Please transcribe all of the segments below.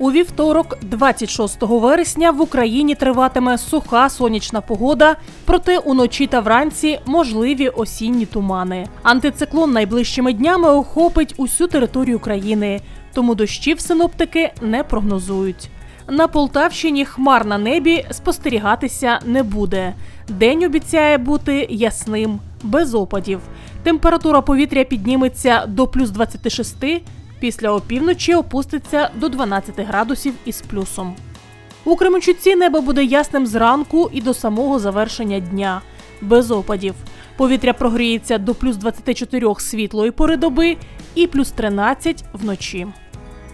вівторок, 26 вересня, в Україні триватиме суха сонячна погода, проте уночі та вранці можливі осінні тумани. Антициклон найближчими днями охопить усю територію країни, тому дощів синоптики не прогнозують. На Полтавщині хмар на небі спостерігатися не буде. День обіцяє бути ясним, без опадів. Температура повітря підніметься до плюс 26, після опівночі опуститься до 12 градусів із плюсом. У Кременчуці небо буде ясним зранку і до самого завершення дня, без опадів. Повітря прогріється до плюс 24 світлої пори доби і плюс 13 вночі.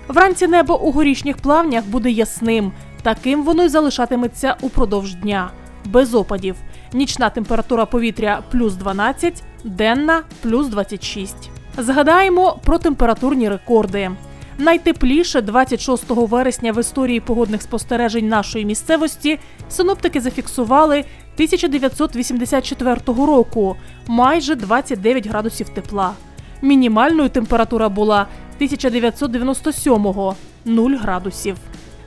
Вранці небо у горішніх плавнях буде ясним. Таким воно й залишатиметься упродовж дня, без опадів. Нічна температура повітря плюс 12, денна плюс 26. Згадаємо про температурні рекорди. Найтепліше 26 вересня в історії погодних спостережень нашої місцевості синоптики зафіксували 1984 року майже 29 градусів тепла. Мінімальною температура була 1997-го 0 градусів.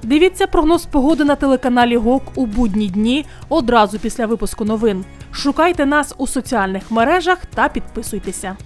Дивіться прогноз погоди на телеканалі ГОК у будні дні одразу після випуску новин. Шукайте нас у соціальних мережах та підписуйтеся.